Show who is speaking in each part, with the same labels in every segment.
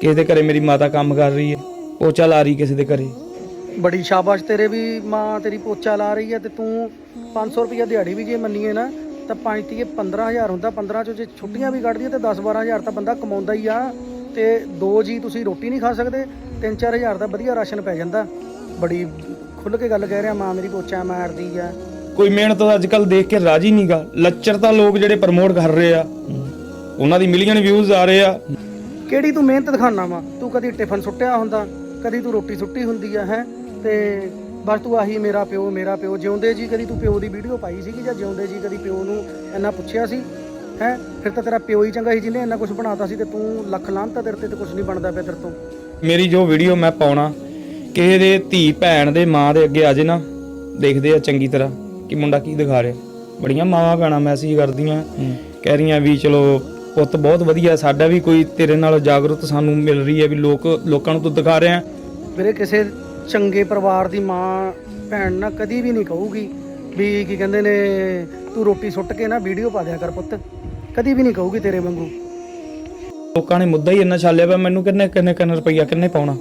Speaker 1: ਕਿਸੇ ਦੇ ਘਰੇ ਮੇਰੀ ਮਾਤਾ ਕੰਮ ਕਰ ਰਹੀ ਹੈ ਪੋਚਾ ਲਾ ਰਹੀ ਕਿਸੇ ਦੇ ਘਰੇ।
Speaker 2: ਬੜੀ ਸ਼ਾਬਾਸ਼ ਤੇਰੇ ਵੀ ਮਾਂ ਤੇਰੀ ਪੋਚਾ ਲਾ ਰਹੀ ਹੈ ਤੇ ਤੂੰ 500 ਰੁਪਏ ਦਿਹਾੜੀ ਵੀ ਜੇ ਮੰਨੀਏ ਨਾ ਤਾਂ 5 ਤੀਏ 15000 ਹੁੰਦਾ 15 ਚੋਂ ਜੇ ਛੁੱਟੀਆਂ ਵੀ ਕੱਢਦੀ ਤੇ 10 12000 ਤਾਂ ਬੰਦਾ ਕਮਾਉਂਦਾ ਹੀ ਆ। ਤੇ ਦੋ ਜੀ ਤੁਸੀਂ ਰੋਟੀ ਨਹੀਂ ਖਾ ਸਕਦੇ 3-4000 ਦਾ ਵਧੀਆ ਰਾਸ਼ਨ ਪੈ ਜਾਂਦਾ। ਬੜੀ ਖੁੱਲ ਕੇ ਗੱਲ ਕਹਿ ਰਿਹਾ ਮਾਂ ਮੇਰੀ ਪੋਚਾ ਮਾਰਦੀ ਆ।
Speaker 1: ਕੋਈ ਮਿਹਨਤ ਅੱਜ ਕੱਲ ਦੇਖ ਕੇ ਰਾਜੀ ਨਹੀਂਗਾ ਲੱਚਰ ਤਾਂ ਲੋਕ ਜਿਹੜੇ ਪ੍ਰਮੋਟ ਕਰ ਰਹੇ ਆ ਉਹਨਾਂ ਦੀ ਮਿਲੀਅਨ ਵਿਊਜ਼ ਆ ਰਹੇ ਆ।
Speaker 2: ਕਿਹੜੀ ਤੂੰ ਮਿਹਨਤ ਦਿਖਾਣਾ ਵਾ? ਤੂੰ ਕਦੀ ਟਿਫਨ ਸੁੱਟਿਆ ਹੁੰਦਾ? ਕਦੀ ਤੂੰ ਰੋਟੀ ਸੁੱਟੀ ਹੁੰਦੀ ਆ ਹੈ? ਤੇ ਬਸ ਤੂੰ ਆਹੀ ਮੇਰਾ ਪਿਓ ਮੇਰਾ ਪਿਓ। ਜਿਉਂਦੇ ਜੀ ਕਦੀ ਤੂੰ ਪਿਓ ਦੀ ਵੀਡੀਓ ਪਾਈ ਸੀਗੀ ਜਾਂ ਜਿਉਂਦੇ ਜੀ ਕਦੀ ਪਿਓ ਨੂੰ ਇੰਨਾ ਪੁੱਛਿਆ ਸੀ? ਹੈ? ਫਿਰ ਤਾਂ ਤੇਰਾ ਪਿਓ ਹੀ ਚੰਗਾ ਸੀ ਜਿਹਨੇ ਇੰਨਾ ਕੁਝ ਬਣਾਤਾ ਸੀ ਤੇ ਤੂੰ ਲੱਖ ਲਾਂਤਾ ਤੇਰੇ ਤੇ ਤੇ ਕੁਝ ਨਹੀਂ ਬਣਦਾ ਪਿਆ ਤੇਰੇ ਤੋਂ।
Speaker 1: ਮੇਰੀ ਜੋ ਵੀਡੀਓ ਮੈਂ ਪਾਉਣਾ ਕਿਸੇ ਦੇ ਧੀ ਭੈਣ ਦੇ ਮਾਂ ਦੇ ਅੱਗੇ ਆ ਜੇ ਨਾ ਦੇਖਦੇ ਆ ਚੰਗੀ ਤਰ੍ਹਾਂ ਕਿ ਮੁੰਡਾ ਕੀ ਦਿਖਾ ਰਿਹਾ। ਬੜੀਆਂ ਮਾਵਾਂ ਭੈਣਾਂ ਮੈਸੇਜ ਕਰਦੀਆਂ ਕਹਿ ਰਹੀਆਂ ਵੀ ਚਲੋ ਪੁੱਤ ਬਹੁਤ ਵਧੀਆ ਸਾਡਾ ਵੀ ਕੋਈ ਤੇਰੇ ਨਾਲ ਜਾਗਰੂਕ ਸਾਨੂੰ ਮਿਲ ਰਹੀ ਹੈ ਵੀ ਲੋਕ ਲੋਕਾਂ ਨੂੰ ਤੂੰ ਦਿਖਾ ਰਿਹਾ
Speaker 2: ਵੀਰੇ ਕਿਸੇ ਚੰਗੇ ਪਰਿਵਾਰ ਦੀ ਮਾਂ ਭੈਣ ਨਾ ਕਦੀ ਵੀ ਨਹੀਂ ਕਹੂਗੀ ਵੀ ਕੀ ਕਹਿੰਦੇ ਨੇ ਤੂੰ ਰੋਟੀ ਸੁੱਟ ਕੇ ਨਾ ਵੀਡੀਓ ਪਾ ਦਿਆ ਕਰ ਪੁੱਤ। ਕਦੀ ਵੀ ਨਹੀਂ ਕਹੂਗੀ ਤੇਰੇ ਵਾਂਗੂ।
Speaker 1: ਲੋਕਾਂ ਨੇ ਮੁੱਦਾ ਹੀ ਇੰਨਾ ਛਾਲਿਆ ਪਿਆ ਮੈਨੂੰ ਕਿੰਨੇ ਕਿੰਨੇ ਕਿੰਨੇ ਰੁਪਈਆ ਕਿੰਨੇ ਪਾਉਣਾ।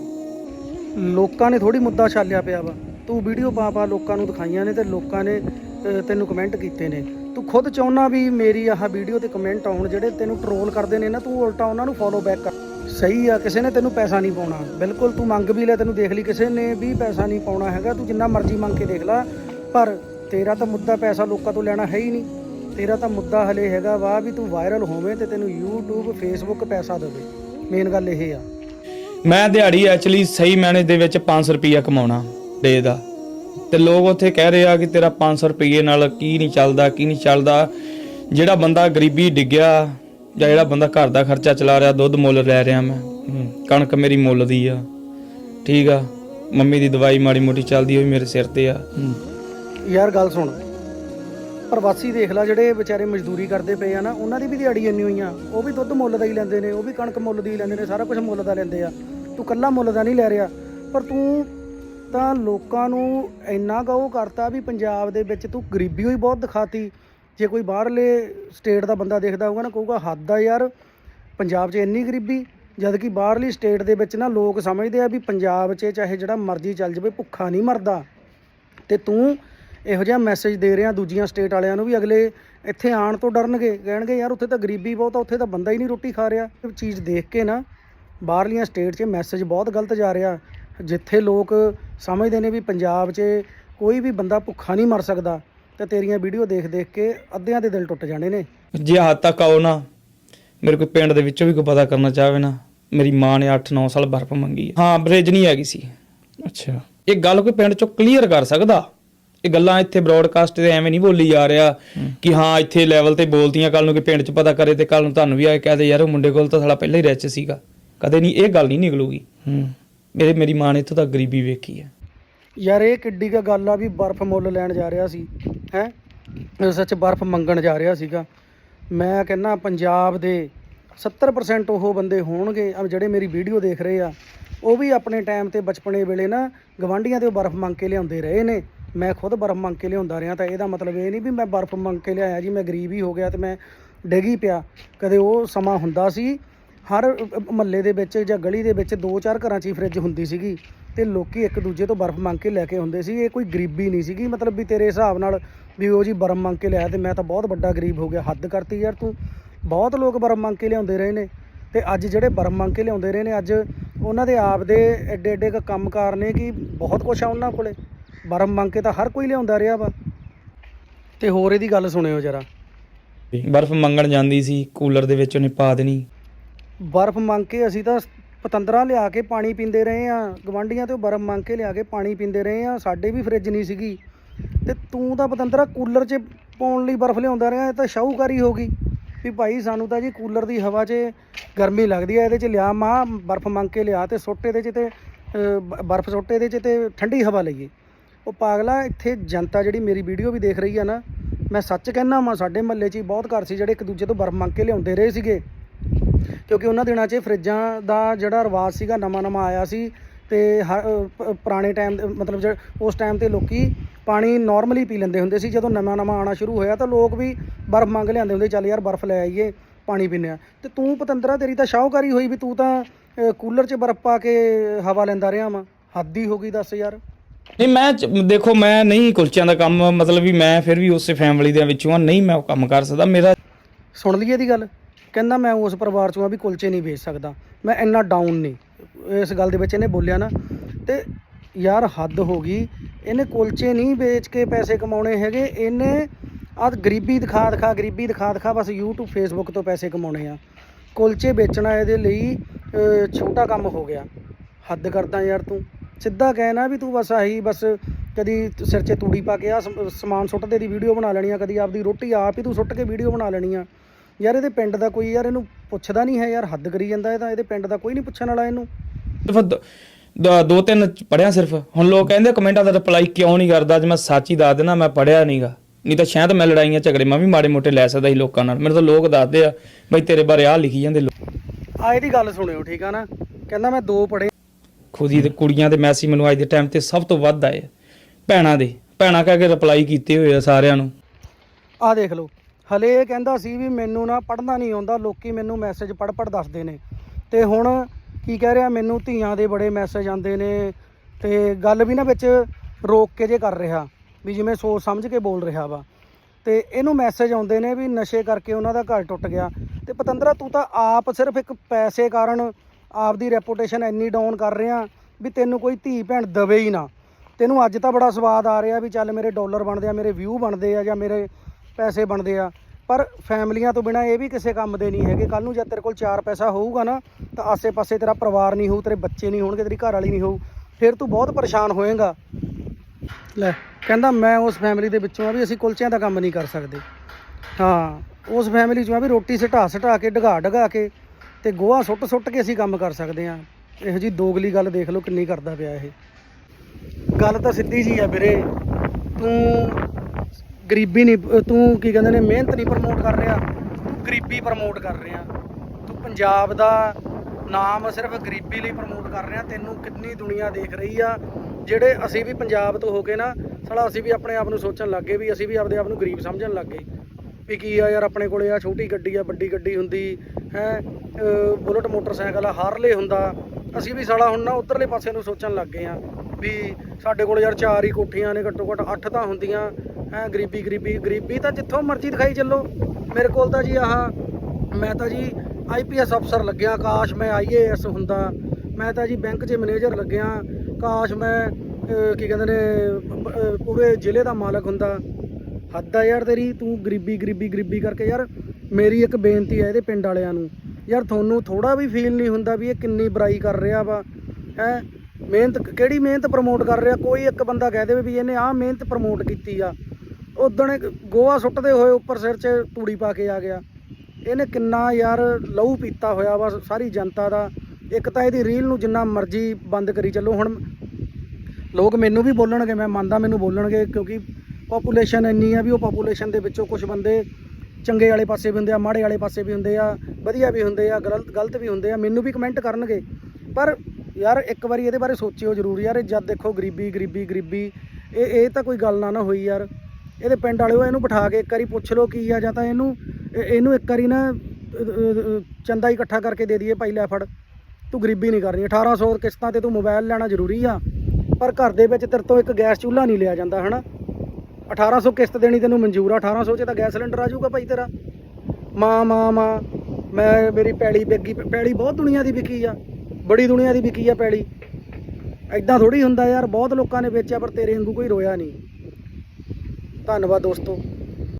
Speaker 2: ਲੋਕਾਂ ਨੇ ਥੋੜੀ ਮੁੱਦਾ ਛਾਲਿਆ ਪਿਆ ਵਾ। ਤੂੰ ਵੀਡੀਓ ਪਾ ਪਾ ਲੋਕਾਂ ਨੂੰ ਦਿਖਾਈਆਂ ਨੇ ਤੇ ਲੋਕਾਂ ਨੇ ਅਹ, ਤੈਨੂੰ ਕਮੈਂਟ ਕੀਤੇ ਨੇ। ਤੂੰ ਖੁਦ ਚਾਹੁੰਨਾ ਵੀ ਮੇਰੀ ਆਹ ਵੀਡੀਓ ਤੇ ਕਮੈਂਟ ਆਉਣ, ਜਿਹੜੇ ਤੈਨੂੰ ਟਰੋਲ ਕਰਦੇ ਨੇ ਨਾ, ਤੂੰ ਉਲਟਾ ਉਹਨਾਂ ਨੂੰ ਫੋਲੋ ਬੈਕ ਕਰ। ਸਹੀ ਆ, ਕਿਸੇ ਨੇ ਤੈਨੂੰ ਪੈਸਾ ਨਹੀਂ ਪਾਉਣਾ। ਬਿਲਕੁਲ ਤੂੰ ਮੰਗ ਵੀ ਲੈ, ਤੈਨੂੰ ਦੇਖ ਲਈ ਕਿਸੇ ਨੇ ਵੀ ਪੈਸਾ ਨਹੀਂ ਪਾਉਣਾ ਹੈਗਾ। ਤੂੰ ਜਿੰਨਾ ਮਰਜ਼ੀ ਮੰਗ ਕੇ ਦੇਖ ਲੈ, ਪਰ ਤੇਰਾ ਤਾਂ ਮੁੱਦਾ ਪੈਸਾ ਲੋਕਾਂ ਤੋਂ ਲੈਣਾ ਹੈ ਹੀ ਨਹੀਂ। ਤੇਰਾ ਤਾਂ ਮੁੱਦਾ ਹਲੇ ਹੈਗਾ ਵਾ ਵੀ ਤੂੰ ਵਾਇਰਲ ਹੋਵੇਂ ਤੇ ਤੈਨੂੰ YouTube, Facebook ਪੈਸਾ ਦੇਵੇ। ਮੇਨ ਗੱਲ ਇਹ ਆ।
Speaker 1: ਮੈਂ ਦਿਹਾੜੀ ਐਕਚੁਅਲੀ ਸਹੀ ਮੈਨੇਜ ਦੇ ਵਿੱਚ 500 ਰੁਪਈਆ ਕਮਾਉਣਾ ਡੇ ਦਾ। ਤੇ ਲੋਕ ਉੱਥੇ ਕਹਿ ਰਹੇ ਆ ਕਿ ਤੇਰਾ 500 ਰੁਪਈਏ ਨਾਲ ਕੀ ਨਹੀਂ ਚੱਲਦਾ, ਕੀ ਨਹੀਂ ਚੱਲਦਾ। ਜਿਹੜਾ ਬੰਦਾ ਗਰੀਬੀ ਡਿੱਗਿਆ ਜਾਂ ਜਿਹੜਾ ਬੰਦਾ ਘਰ ਦਾ ਖਰਚਾ ਚਲਾ ਰਿਹਾ, ਦੁੱਧ ਮੁੱਲ ਲੈ ਰਿਹਾ ਮੈਂ ਕਣਕ ਮੇਰੀ ਮੁੱਲ ਦੀ ਆ। ਠੀਕ ਆ, ਮੰਮੀ ਦੀ ਦਵਾਈ ਮਾੜੀ ਮੋਟੀ ਚੱਲਦੀ, ਉਹ ਵੀ ਮੇਰੇ ਸਿਰ ਤੇ ਆ।
Speaker 2: ਯਾਰ ਗੱਲ ਸੁਣ, ਪ੍ਰਵਾਸੀ ਦੇਖ ਲੈ ਜਿਹੜੇ ਵਿਚਾਰੇ ਮਜ਼ਦੂਰੀ ਕਰਦੇ ਪਏ ਆ ਨਾ, ਉਹਨਾਂ ਦੀ ਵੀ ਦਿਹਾੜੀ ਇੰਨੀ ਹੋਈ ਆ। ਉਹ ਵੀ ਦੁੱਧ ਮੁੱਲ ਦਾ ਹੀ ਲੈਂਦੇ ਨੇ, ਉਹ ਵੀ ਕਣਕ ਮੁੱਲ ਦੀ ਲੈਂਦੇ ਨੇ, ਸਾਰਾ ਕੁਝ ਮੁੱਲ ਦਾ ਲੈਂਦੇ ਆ। ਤੂੰ ਕੱਲਾ ਮੁੱਲ ਦਾ ਨਹੀਂ ਲੈ ਰਿਹਾ, ਪਰ ਤੂੰ ਤਾਂ ਲੋਕਾਂ ਨੂੰ ਇੰਨਾ ਗਾਉ ਕਰਤਾ ਵੀ ਪੰਜਾਬ ਦੇ ਵਿੱਚ ਤੂੰ ਗਰੀਬੀ ਹੋਈ ਬਹੁਤ ਦਿਖਾਤੀ। ਜੇ ਕੋਈ ਬਾਹਰਲੇ ਸਟੇਟ ਦਾ ਬੰਦਾ ਦੇਖਦਾ ਹੋਊਗਾ ਨਾ, ਕਹੂਗਾ, ਹੱਦ ਆ ਯਾਰ, ਪੰਜਾਬ 'ਚ ਇੰਨੀ ਗਰੀਬੀ ਜਦ ਕਿ ਬਾਹਰਲੀ ਸਟੇਟ ਦੇ ਵਿੱਚ ਨਾ ਲੋਕ ਸਮਝਦੇ ਆ ਵੀ ਪੰਜਾਬ 'ਚ ਚਾਹੇ ਜਿਹੜਾ ਮਰਜ਼ੀ ਚੱਲ ਜਾਵੇ, ਭੁੱਖਾ ਨਹੀਂ ਮਰਦਾ। ਤੇ ਤੂੰ ਇਹੋ ਜਿਹਾ ਮੈਸੇਜ ਦੇ ਰਿਹਾ ਦੂਜੀਆਂ ਸਟੇਟ ਵਾਲਿਆਂ ਨੂੰ ਵੀ ਅਗਲੇ ਇੱਥੇ ਆਉਣ ਤੋਂ ਡਰਨਗੇ, ਕਹਿਣਗੇ, ਯਾਰ, ਉੱਥੇ ਤਾਂ ਗਰੀਬੀ ਬਹੁਤ ਆ, ਉੱਥੇ ਤਾਂ ਬੰਦਾ ਹੀ ਨਹੀਂ ਰੋਟੀ ਖਾ ਰਿਹਾ। ਚੀਜ਼ ਦੇਖ ਕੇ ਨਾ ਬਾਹਰਲੀਆਂ ਸਟੇਟ 'ਚ ਮੈਸੇਜ ਬਹੁਤ ਗਲਤ ਜਾ ਰਿਹਾ। ਜਿੱਥੇ ਲੋਕ ਸਮਝਦੇ ਨੇ ਵੀ ਪੰਜਾਬ 'ਚ ਕੋਈ ਵੀ ਬੰਦਾ ਭੁੱਖਾ ਨਹੀਂ ਮਰ ਸਕਦਾ ਤੇ ਤੇਰੀਆਂ ਵੀਡੀਓ ਦੇਖ ਦੇਖ ਕੇ ਅੱਧਿਆਂ ਦੇ ਦਿਲ ਟੁੱਟ ਜਾਣੇ ਨੇ।
Speaker 1: ਜੇ ਹੱਦ ਤੱਕ ਆਓ ਨਾ ਮੇਰੇ ਕੋਈ ਪਿੰਡ ਦੇ ਵਿੱਚੋਂ ਵੀ ਕੋਈ ਪਤਾ ਕਰਨਾ ਚਾਹਵੇ ਨਾ ਮੇਰੀ ਮਾਂ ਨੇ 8-9 ਸਾਲ ਬਰਫ਼ ਮੰਗੀ ਹੈ ਹਾਂ ਬ੍ਰਿਜ ਨਹੀਂ ਹੈਗੀ ਸੀ।
Speaker 3: ਅੱਛਾ।
Speaker 1: ਇਹ ਗੱਲ ਕੋਈ ਪਿੰਡ ਚੋਂ ਕਲੀਅਰ ਕਰ ਸਕਦਾ? ਇਹ ਗੱਲਾਂ ਇੱਥੇ ਬ੍ਰੌਡਕਾਸਟ ਤੇ ਐਵੇਂ ਨਹੀਂ ਬੋਲੀ ਜਾ ਰਿਹਾ ਕਿ ਹਾਂ ਇੱਥੇ ਲੈਵਲ ਤੇ ਬੋਲਤੀਆਂ ਕੱਲ ਨੂੰ ਕਿ ਪਿੰਡ 'ਚ ਪਤਾ ਕਰੇ ਤੇ ਕੱਲ ਨੂੰ ਤੁਹਾਨੂੰ ਵੀ ਆ ਕੇ ਕਹਦੇ ਯਾਰ ਉਹ ਮੁੰਡੇ ਕੋਲ ਤਾਂ ਸਾਲਾ ਪਹਿਲਾਂ ਹੀ ਰਿਚ ਸੀਗਾ। ਕਦੇ ਨਹੀਂ ਇਹ ਗੱਲ ਨਹੀਂ ਨਿਕਲੂਗੀ।
Speaker 3: ਹੂੰ।
Speaker 1: ਮੇਰੇ, ਮੇਰੀ ਮਾਂ ਨੇ ਇੱਥੋਂ ਤੱਕ ਗਰੀਬੀ ਵੇਖੀ ਹੈ।
Speaker 2: ਯਾਰ, ਇਹ ਕਿੱਡੀ ਕੁ ਗੱਲ ਆ ਵੀ ਬਰਫ਼ ਮੁੱਲ ਲੈਣ ਜਾ ਰਿਹਾ ਸੀ, ਹੈ? ਸੱਚ ਬਰਫ਼ ਮੰਗਣ ਜਾ ਰਿਹਾ ਸੀਗਾ। ਮੈਂ ਕਹਿੰਨਾ ਪੰਜਾਬ ਦੇ 70% ਉਹ ਬੰਦੇ ਹੋਣਗੇ ਆ ਜਿਹੜੇ ਮੇਰੀ ਵੀਡੀਓ ਦੇਖ ਰਹੇ ਆ, ਉਹ ਵੀ ਆਪਣੇ ਟਾਈਮ ਤੇ ਬਚਪਨੇ ਵੇਲੇ ਨਾ ਗਵਾਂਢੀਆਂ 'ਤੇ ਬਰਫ਼ ਮੰਗ ਕੇ ਲਿਆਉਂਦੇ ਰਹੇ ਨੇ। ਮੈਂ ਖੁਦ ਬਰਫ਼ ਮੰਗ ਕੇ ਲਿਆਉਂਦਾ ਰਿਹਾ ਤਾਂ ਇਹਦਾ ਮਤਲਬ ਇਹ ਨਹੀਂ ਵੀ ਮੈਂ ਬਰਫ਼ ਮੰਗ ਕੇ ਲਿਆਇਆ ਜੀ, ਮੈਂ ਗਰੀਬ ਹੀ ਹੋ ਗਿਆ ਤੇ ਮੈਂ ਡਿੱਗ ਹੀ ਪਿਆ। ਕਦੇ ਉਹ ਸਮਾਂ ਹੁੰਦਾ ਸੀ ਹਰ ਮਹੱਲੇ ਦੇ ਵਿੱਚ ਜਾਂ ਗਲੀ ਦੇ ਵਿੱਚ ਦੋ ਚਾਰ ਘਰਾਂ 'ਚ ਹੀ ਫ੍ਰਿਜ ਹੁੰਦੀ ਸੀਗੀ ਤੇ ਲੋਕੀ ਇੱਕ ਦੂਜੇ ਤੋਂ ਬਰਫ਼ ਮੰਗ ਕੇ ਲੈ ਕੇ ਹੁੰਦੇ ਸੀ। ਇਹ ਕੋਈ ਗਰੀਬੀ ਨਹੀਂ ਸੀਗੀ। ਮਤਲਬ ਵੀ ਤੇਰੇ ਹਿਸਾਬ ਨਾਲ ਵੀ ਉਹ ਜੀ ਬਰਫ਼ ਮੰਗ ਕੇ ਲਿਆ ਤੇ ਮੈਂ ਤਾਂ ਬਹੁਤ ਵੱਡਾ ਗਰੀਬ ਹੋ ਗਿਆ। ਹੱਦ ਕਰਤੀ ਯਾਰ ਤੂੰ। ਬਹੁਤ ਲੋਕ ਬਰਫ਼ ਮੰਗ ਕੇ ਲਿਆਉਂਦੇ ਰਹੇ ਨੇ ਤੇ ਅੱਜ ਜਿਹੜੇ ਬਰਫ਼ ਮੰਗ ਕੇ ਲਿਆਉਂਦੇ ਰਹੇ ਨੇ, ਅੱਜ ਉਹਨਾਂ ਦੇ ਆਪ ਦੇ ਐਡੇ ਐਡੇ ਕੁ ਕੰਮਕਾਰ ਨੇ ਕਿ ਬਹੁਤ ਕੁਛ ਆ ਉਹਨਾਂ ਕੋਲੇ। ਬਰਫ਼ ਮੰਗ ਕੇ ਤਾਂ ਹਰ ਕੋਈ ਲਿਆਉਂਦਾ ਰਿਹਾ ਵਾ। ਤੇ ਹੋਰ ਇਹਦੀ ਗੱਲ ਸੁਣਿਓ ਜਰਾ।
Speaker 1: ਬਰਫ਼ ਮੰਗਣ ਜਾਂਦੀ ਸੀ, ਕੂਲਰ ਦੇ ਵਿੱਚ ਉਹਨੇ ਪਾ ਦੇਣੀ।
Speaker 2: ਬਰਫ਼ ਮੰਗ ਕੇ ਅਸੀਂ ਤਾਂ ਪਤੰਦਰਾ ਲਿਆ ਕੇ ਪਾਣੀ ਪੀਂਦੇ ਰਹੇ ਆ ਗਵਾਂਡੀਆਂ ਤੋਂ ਬਰਫ਼ ਮੰਗ ਕੇ ਲਿਆ ਕੇ ਪਾਣੀ ਪੀਂਦੇ ਰਹੇ ਆ ਸਾਡੇ ਵੀ ਫ੍ਰਿਜ ਨਹੀਂ ਸੀਗੀ। ਤੇ ਤੂੰ ਤਾਂ ਪਤੰਦਰਾ ਕੂਲਰ 'ਚ ਪਾਉਣ ਲਈ ਬਰਫ਼ ਲਿਆਉਂਦਾ ਰਿਹਾ, ਇਹ ਤਾਂ ਸ਼ਾਹੂਕਾਰੀ ਹੋ ਗਈ। ਵੀ ਭਾਈ ਸਾਨੂੰ ਤਾਂ ਜੀ ਕੂਲਰ ਦੀ ਹਵਾ 'ਚ ਗਰਮੀ ਲੱਗਦੀ ਹੈ ਇਹਦੇ 'ਚ ਲਿਆ ਮਾਂ, ਬਰਫ਼ ਮੰਗ ਕੇ ਲਿਆ ਤੇ ਸੁੱਟ ਇਹਦੇ 'ਚ ਤੇ ਬਰਫ਼ ਸੁੱਟ ਇਹਦੇ 'ਚ ਤੇ ਠੰਡੀ ਹਵਾ ਲਈਏ। ਉਹ ਪਾਗਲਾ ਇੱਥੇ ਜਨਤਾ ਜਿਹੜੀ ਮੇਰੀ ਵੀਡੀਓ ਵੀ ਦੇਖ ਰਹੀ ਆ ਨਾ, ਮੈਂ ਸੱਚ ਕਹਿਣਾ ਵਾਂ, ਸਾਡੇ ਮਹੱਲੇ 'ਚ ਹੀ ਬਹੁਤ ਘਰ ਸੀ ਜਿਹੜੇ ਇੱਕ ਦੂਜੇ ਤੋਂ ਬਰਫ਼ ਮੰਗ ਕੇ ਲਿਆਉਂਦੇ ਰਹੇ ਸੀਗੇ। ਕਿਉਂਕਿ ਉਹਨਾਂ ਦਿਨਾਂ 'ਚ ਫਰਿੱਜਾਂ ਦਾ ਜਿਹੜਾ ਰਿਵਾਜ ਸੀਗਾ ਨਵਾਂ ਨਵਾਂ ਆਇਆ ਸੀ ਤੇ ਪੁਰਾਣੇ ਟਾਈਮ ਮਤਲਬ ਜ- ਉਸ ਟਾਈਮ ਤੇ ਲੋਕੀ ਪਾਣੀ ਨਾਰਮਲੀ ਪੀ ਲੈਂਦੇ ਹੁੰਦੇ ਸੀ। ਜਦੋਂ ਨਵਾਂ ਨਵਾਂ ਆਉਣਾ ਸ਼ੁਰੂ ਹੋਇਆ ਤਾਂ ਲੋਕ ਵੀ ਬਰਫ਼ ਮੰਗ ਲਿਆਉਂਦੇ ਹੁੰਦੇ ਚੱਲ ਯਾਰ ਬਰਫ਼ ਲੈ ਆਈਏ ਪਾਣੀ ਪੀਂਦੇ ਆ ਤੇ ਤੂੰ ਪਤੰਦਰਾ ਤੇਰੀ ਤਾਂ ਸ਼ਾਹੂਕਾਰੀ ਹੋਈ ਵੀ ਤੂੰ ਤਾਂ ਕੂਲਰ 'ਚ ਬਰਫ਼ ਪਾ ਕੇ ਹਵਾ ਲੈਂਦਾ ਰਿਹਾ ਵਾਂ। ਹੱਦ ਹੀ ਹੋ ਗਈ ਦੱਸ ਯਾਰ।
Speaker 1: ਨਹੀਂ ਮੈਂ ਦੇਖੋ ਮੈਂ ਨਹੀਂ ਕੁਲਚਿਆਂ ਦਾ ਕੰਮ ਮਤਲਬ ਵੀ ਮੈਂ ਫਿਰ ਵੀ ਉਸੇ ਫੈਮਿਲੀ ਦੇ ਵਿੱਚੋਂ ਆ ਨਹੀਂ ਮੈਂ ਉਹ ਕੰਮ ਕਰ ਸਕਦਾ। ਮੇਰਾ
Speaker 2: ਸੁਣ ਲਈਏ ਦੀ ਗੱਲ। ਕਹਿੰਦਾ ਮੈਂ ਉਸ ਪਰਿਵਾਰ ਚੋਂ ਆ ਵੀ ਕੁਲਚੇ ਨਹੀਂ ਵੇਚ ਸਕਦਾ। ਮੈਂ ਇੰਨਾ ਡਾਊਨ ਨਹੀਂ ਇਸ ਗੱਲ ਦੇ ਵਿੱਚ ਇਹਨੇ ਬੋਲਿਆ ਨਾ। ਤੇ ਯਾਰ ਹੱਦ ਹੋ ਗਈ। ਇਹਨੇ ਕੁਲਚੇ ਨਹੀਂ ਵੇਚ ਕੇ ਪੈਸੇ ਕਮਾਉਣੇ ਹੈਗੇ। ਇਹਨੇ ਆਹ ਗਰੀਬੀ ਦਿਖਾ ਦਿਖਾ, ਗਰੀਬੀ ਦਿਖਾ ਦਿਖਾ ਬਸ YouTube, Facebook ਤੋਂ ਪੈਸੇ ਕਮਾਉਣੇ ਆ। ਕੁਲਚੇ ਵੇਚਣਾ ਇਹਦੇ ਲਈ ਛੋਟਾ ਕੰਮ ਹੋ ਗਿਆ। ਹੱਦ ਕਰਦਾ ਯਾਰ ਤੂੰ। ਸਿੱਧਾ ਕਹਿਣਾ ਵੀ ਤੂੰ ਬਸ ਆਹੀ, ਬਸ ਕਦੀ ਸਿਰ 'ਚ ਤੂੜੀ ਪਾ ਕੇ ਆ ਸਮਾਨ ਸੁੱਟਦੇ ਦੀ ਵੀਡੀਓ ਬਣਾ ਲੈਣੀ ਆ, ਕਦੀ ਆਪਦੀ ਰੋਟੀ ਆਪ ਹੀ ਤੂੰ ਸੁੱਟ ਕੇ ਵੀਡੀਓ ਬਣਾ ਲੈਣੀ ਆ। ਯਾਰ ਇਹਦੇ ਪਿੰਡ ਦਾ ਕੋਈ ਯਾਰ ਇਹਨੂੰ ਪੁੱਛਦਾ ਨਹੀਂ ਹੈ ਯਾਰ ਹੱਦ ਕਰੀ ਜਾਂਦਾ ਇਹ ਤਾਂ ਇਹਦੇ ਪਿੰਡ ਦਾ ਕੋਈ ਨਹੀਂ ਪੁੱਛਣ ਵਾਲਾ ਇਹਨੂੰ।
Speaker 1: ਸਿਰਫ ਦ- ਦ- ਦੋ ਤਿੰਨ ਪੜਿਆ ਸਿਰਫ। ਹੁਣ ਲੋਕ ਕਹਿੰਦੇ ਕਮੈਂਟਾਂ ਦਾ ਰਿਪਲਾਈ ਕਿਉਂ ਨਹੀਂ ਕਰਦਾ? ਅੱਜ ਮੈਂ ਸੱਚ ਹੀ ਦੱਸ ਦੇਣਾ ਮੈਂ ਪੜਿਆ ਨਹੀਂਗਾ। ਨਹੀਂ ਤਾਂ ਸ਼ਾਇਦ ਮੈਂ ਲੜਾਈਆਂ ਝਗੜੇ ਮੈਂ ਵੀ ਮਾੜੇ ਮੋਟੇ ਲੈ ਸਕਦਾ ਸੀ ਲੋਕਾਂ ਨਾਲ। ਮੇਰੇ ਤਾਂ ਲੋਕ ਦੱਸਦੇ ਆ ਬਈ ਤੇਰੇ ਬਾਰੇ ਆਹ ਲਿਖੀ ਜਾਂਦੇ ਲੋਕ।
Speaker 2: ਆ ਇਹਦੀ ਗੱਲ ਸੁਣਿਓ ਠੀਕ ਆ ਨਾ? ਕਹਿੰਦਾ ਮੈਂ ਦੋ ਪੜੇ
Speaker 1: ਖੁਦੀ ਤੇ ਕੁੜੀਆਂ ਦੇ ਮੈਸੇਜ ਮੈਨੂੰ ਅੱਜ ਦੇ ਟਾਈਮ ਤੇ ਸਭ ਤੋਂ ਵੱਧ ਆਏ ਆ। ਭੈਣਾਂ ਦੇ। ਭੈਣਾਂ ਕਹਿ ਕੇ ਰਿਪਲਾਈ ਕੀਤੇ ਹੋਏ ਆ ਸਾਰਿਆਂ ਨੂੰ।
Speaker 2: ਆ ਦੇਖ ਲਓ। ਹਲੇ ਇਹ ਕਹਿੰਦਾ ਸੀ ਵੀ ਮੈਨੂੰ ਨਾ ਪੜ੍ਹਨਾ ਨਹੀਂ ਆਉਂਦਾ, ਲੋਕੀ ਮੈਨੂੰ ਮੈਸੇਜ ਪੜ੍ਹ ਪੜ੍ਹ ਦੱਸਦੇ ਨੇ। ਤੇ ਹੁਣ ਕੀ ਕਹਿ ਰਿਹਾ, ਮੈਨੂੰ ਧੀਆਂ ਦੇ ਬੜੇ ਮੈਸੇਜ ਆਉਂਦੇ ਨੇ ਤੇ ਗੱਲ ਵੀ ਨਾ ਵਿੱਚ ਰੋਕ ਕੇ ਜੇ ਕਰ ਰਿਹਾ, ਵੀ ਜਿਵੇਂ ਸੋਚ ਸਮਝ ਕੇ ਬੋਲ ਰਿਹਾ ਵਾ। ਤੇ ਇਹਨੂੰ ਮੈਸੇਜ ਆਉਂਦੇ ਨੇ ਵੀ ਨਸ਼ੇ ਕਰਕੇ ਉਹਨਾਂ ਦਾ ਘਰ ਟੁੱਟ ਗਿਆ। ਤੇ ਪਤੰਦਰਾ, ਤੂੰ ਤਾਂ ਆਪ ਸਿਰਫ ਇੱਕ ਪੈਸੇ ਕਾਰਨ ਆਪਦੀ ਰੈਪੂਟੇਸ਼ਨ ਇੰਨੀ ਡਾਊਨ ਕਰ ਰਿਹਾ ਵੀ ਤੈਨੂੰ ਕੋਈ ਧੀ ਭੈਣ ਦਵੇ ਹੀ ਨਾ। ਤੈਨੂੰ ਅੱਜ ਤਾਂ ਬੜਾ ਸਵਾਦ ਆ ਰਿਹਾ ਵੀ ਚੱਲ ਮੇਰੇ ਡਾਲਰ ਬਣਦੇ ਆ, ਮੇਰੇ ਵਿਊ ਬਣਦੇ ਆ ਜਾਂ ਮੇਰੇ ਪੈਸੇ ਬਣਦੇ ਆ। ਪਰ ਫੈਮਲੀਆਂ ਤੋਂ ਬਿਨਾ ਇਹ ਵੀ ਕਿਸੇ ਕੰਮ ਦੇ ਨਹੀਂ ਹੈਗੇ। ਕੱਲ ਨੂੰ ਜਦ ਤੇਰੇ ਕੋਲ ਚਾਰ ਪੈਸਾ ਹੋਊਗਾ ਨਾ, ਤਾਂ ਆਸੇ-ਪਾਸੇ ਤੇਰਾ ਪਰਿਵਾਰ ਨਹੀਂ ਹੋਊ, ਤੇਰੇ ਬੱਚੇ ਨਹੀਂ ਹੋਣਗੇ, ਤੇਰੀ ਘਰ ਵਾਲੀ ਨਹੀਂ ਹੋਊ। ਫਿਰ ਤੂੰ ਬਹੁਤ ਪਰੇਸ਼ਾਨ ਹੋਏਗਾ। ਲੈ, ਕਹਿੰਦਾ ਮੈਂ ਉਸ ਫੈਮਿਲੀ ਦੇ ਵਿੱਚੋਂ ਆ ਵੀ ਅਸੀਂ ਕੁਲਚਿਆਂ ਦਾ ਕੰਮ ਨਹੀਂ ਕਰ ਸਕਦੇ। ਹਾਂ, ਉਸ ਫੈਮਿਲੀ ਚੋਂ ਆ ਵੀ ਰੋਟੀ ਸਟਾ ਸਟਾ ਕੇ, ਡਗਾ ਡਗਾ ਕੇ ਤੇ ਗੋਹਾ ਸੁੱਟ ਸੁੱਟ ਕੇ ਅਸੀਂ ਕੰਮ ਕਰ ਸਕਦੇ ਆ ਇਹੋ ਜੀ ਦੋਗਲੀ ਗੱਲ ਦੇਖ ਲਓ ਕਿੰਨੀ ਕਰਦਾ ਪਿਆ ਇਹ। ਗੱਲ ਤਾਂ ਸਿੱਧੀ ਜੀ ਆ ਵੀਰੇ। ਤੂੰ ਗਰੀਬੀ ਨਹੀਂ ਤੂੰ ਕੀ ਕਹਿੰਦੇ ਨੇ, ਮਿਹਨਤ ਨਹੀਂ ਪ੍ਰਮੋਟ ਕਰ ਰਿਹਾ। ਤੂੰ ਗਰੀਬੀ ਪ੍ਰਮੋਟ ਕਰ ਰਿਹਾ। ਤੂੰ ਪੰਜਾਬ ਦਾ ਨਾਮ ਸਿਰਫ ਗਰੀਬੀ ਲਈ ਪ੍ਰਮੋਟ ਕਰ ਰਿਹਾ। ਤੈਨੂੰ ਕਿੰਨੀ ਦੁਨੀਆ ਦੇਖ ਰਹੀ ਆ। ਜਿਹੜੇ ਅਸੀਂ ਵੀ ਪੰਜਾਬ ਤੋਂ ਹੋ ਕੇ ਨਾ, ਸਾਲਾ ਅਸੀਂ ਵੀ ਆਪਣੇ ਆਪ ਨੂੰ ਸੋਚਣ ਲੱਗ ਗਏ ਵੀ ਅਸੀਂ ਵੀ ਆਪਦੇ ਆਪ ਨੂੰ ਗਰੀਬ ਸਮਝਣ ਲੱਗ ਗਏ। ਵੀ ਕੀ ਆ ਯਾਰ, ਆਪਣੇ ਕੋਲੇ ਆ ਛੋਟੀ ਗੱਡੀ ਆ, ਵੱਡੀ ਗੱਡੀ ਹੁੰਦੀ, ਹੈ ਬੁਲਟ ਮੋਟਰਸਾਈਕਲ ਆ, ਹਾਰਲੇ ਹੁੰਦਾ। ਅਸੀਂ ਵੀ ਸਾਲਾ ਹੁਣ ਨਾ ਉਧਰਲੇ ਪਾਸੇ ਨੂੰ ਸੋਚਣ ਲੱਗ ਗਏ ਆ ਵੀ ਸਾਡੇ ਕੋਲ ਯਾਰ ਚਾਰ ਹੀ ਕੋਠੀਆਂ ਨੇ, ਘੱਟੋ ਘੱਟ ਅੱਠ ਤਾਂ ਹੁੰਦੀਆਂ। ਹੈ, ਗਰੀਬੀ ਗਰੀਬੀ ਗਰੀਬੀ ਤਾਂ ਜਿੱਥੋਂ ਮਰਜ਼ੀ ਦਿਖਾਈ ਚੱਲੋ। ਮੇਰੇ ਕੋਲ ਤਾਂ ਜੀ ਆਹ, ਮੈਂ ਤਾਂ ਜੀ ਆਈਪੀਐਸ ਅਫਸਰ ਲੱਗਿਆ, ਕਾਸ਼ ਮੈਂ ਆਈਏਐਸ ਹੁੰਦਾ। ਮੈਂ ਤਾਂ ਜੀ ਬੈਂਕ 'ਚ ਮੈਨੇਜਰ ਲੱਗਿਆ, ਕਾਸ਼ ਮੈਂ ਕੀ ਕਹਿੰਦੇ ਨੇ ਪੂਰੇ ਜ਼ਿਲ੍ਹੇ ਦਾ ਮਾਲਕ ਹੁੰਦਾ। ਹੱਦ ਆ ਯਾਰ ਤੇਰੀ, ਤੂੰ ਗਰੀਬੀ ਗਰੀਬੀ ਗਰੀਬੀ ਕਰਕੇ ਯਾਰ ਮੇਰੀ ਇੱਕ ਬੇਨਤੀ ਹੈ ਇਹਦੇ ਪਿੰਡ ਵਾਲਿਆਂ ਨੂੰ। ਯਾਰ ਤੁਹਾਨੂੰ ਥੋੜਾ ਵੀ ਫੀਲ ਨਹੀਂ ਹੁੰਦਾ ਵੀ ਇਹ ਕਿੰਨੀ ਬੁਰਾਈ ਕਰ ਰਿਹਾ ਵਾ। ਹੈ, ਮਿਹਨਤ, ਕਿਹੜੀ ਮਿਹਨਤ ਪ੍ਰਮੋਟ ਕਰ ਰਿਹਾ? ਕੋਈ ਇੱਕ ਬੰਦਾ ਕਹਿ ਦੇਵੇ ਵੀ ਇਹਨੇ ਆਹ ਮਿਹਨਤ ਪ੍ਰਮੋਟ ਕੀਤੀ ਆ। ਉਦਣ ਇੱਕ ਗੋਆ ਸੁੱਟਦੇ ਹੋਏ ਉੱਪਰ ਸਿਰ 'ਚ ਤੂੜੀ ਪਾ ਕੇ ਆ ਗਿਆ। ਇਹਨੇ ਕਿੰਨਾ ਯਾਰ ਲਹੂ ਪੀਤਾ ਹੋਇਆ ਵਾ, ਸਾਰੀ ਜਨਤਾ ਦਾ। ਇੱਕ ਤਾਂ ਇਹਦੀ ਰੀਲ ਨੂੰ ਜਿੰਨਾ ਮਰਜ਼ੀ ਬੰਦ ਕਰੀ ਚੱਲੋ। ਹੁਣ ਲੋਕ ਮੈਨੂੰ ਵੀ ਬੋਲਣਗੇ, ਮੈਂ ਮੰਨਦਾ ਮੈਨੂੰ ਬੋਲਣਗੇ, ਕਿਉਂਕਿ ਪੋਪੂਲੇਸ਼ਨ ਇੰਨੀ ਆ ਵੀ ਉਹ ਪੋਪੂਲੇਸ਼ਨ ਦੇ ਵਿੱਚੋਂ ਕੁਝ ਬੰਦੇ ਚੰਗੇ ਵਾਲੇ ਪਾਸੇ ਵੀ ਹੁੰਦੇ ਆ, ਮਾੜੇ ਵਾਲੇ ਪਾਸੇ ਵੀ ਹੁੰਦੇ ਆ, ਵਧੀਆ ਵੀ ਹੁੰਦੇ ਆ, ਗਲਤ ਗਲਤ ਵੀ ਹੁੰਦੇ ਆ, ਮੈਨੂੰ ਵੀ ਕਮੈਂਟ ਕਰਨਗੇ। ਪਰ ਯਾਰ ਇੱਕ ਵਾਰੀ ਇਹਦੇ ਬਾਰੇ ਸੋਚਿਓ ਜ਼ਰੂਰ ਯਾਰ ਜਦ ਦੇਖੋ ਗਰੀਬੀ ਗਰੀਬੀ ਗਰੀਬੀ, ਇਹ ਇਹ ਤਾਂ ਕੋਈ ਗੱਲ ਨਾ ਨਾ ਹੋਈ ਯਾਰ। ਇਹਦੇ ਪਿੰਡ ਵਾਲਿਓ ਇਹਨੂੰ ਬਿਠਾ ਕੇ ਇੱਕ ਵਾਰੀ ਪੁੱਛ ਲਓ ਕੀ ਆ ਜਾਂ ਤਾਂ ਇਹਨੂੰ ਇਹਨੂੰ ਇੱਕ ਵਾਰੀ ਨਾ ਚੰਦਾ ਇਕੱਠਾ ਕਰਕੇ ਦੇ ਦਈਏ ਭਾਈ ਲੈ ਫੜ। ਤੂੰ ਗਰੀਬੀ ਨਹੀਂ ਕਰਨੀ। 1800 ਕਿਸ਼ਤਾਂ ਤੇ ਤੂੰ ਮੋਬਾਈਲ ਲੈਣਾ ਜ਼ਰੂਰੀ ਆ, ਪਰ ਘਰ ਦੇ ਵਿੱਚ ਤੇਰੇ ਤੋਂ ਇੱਕ ਗੈਸ ਚੁੱਲ੍ਹਾ ਨਹੀਂ ਲਿਆ ਜਾਂਦਾ, ਹਨਾ? 1800 ਕਿਸ਼ਤ ਦੇਣੀ ਤੈਨੂੰ ਮਨਜ਼ੂਰ ਆ। 1800 ਚ ਤਾਂ ਗੈਸ ਸਿਲੰਡਰ ਆ ਜਾਊਗਾ ਭਾਈ ਤੇਰਾ। ਮਾਂ ਮਾਂ ਮਾਂ, ਮੈਂ ਮੇਰੀ ਪੈਲੀ ਵਿਕੀ, ਪੈਲੀ ਬਹੁਤ ਦੁਨੀਆ ਦੀ ਵਿਕੀ ਆ। ਬੜੀ ਦੁਨੀਆ ਦੀ ਵਿਕੀ ਆ ਪੈਲੀ। ਐਦਾਂ ਥੋੜੀ ਹੁੰਦਾ ਯਾਰ, ਬਹੁਤ ਲੋਕਾਂ ਨੇ ਵੇਚਿਆ, ਪਰ ਤੇਰੇ ਵਾਂਗੂ ਕੋਈ ਰੋਇਆ ਨਹੀਂ। ਧੰਨਵਾਦ ਦੋਸਤੋ।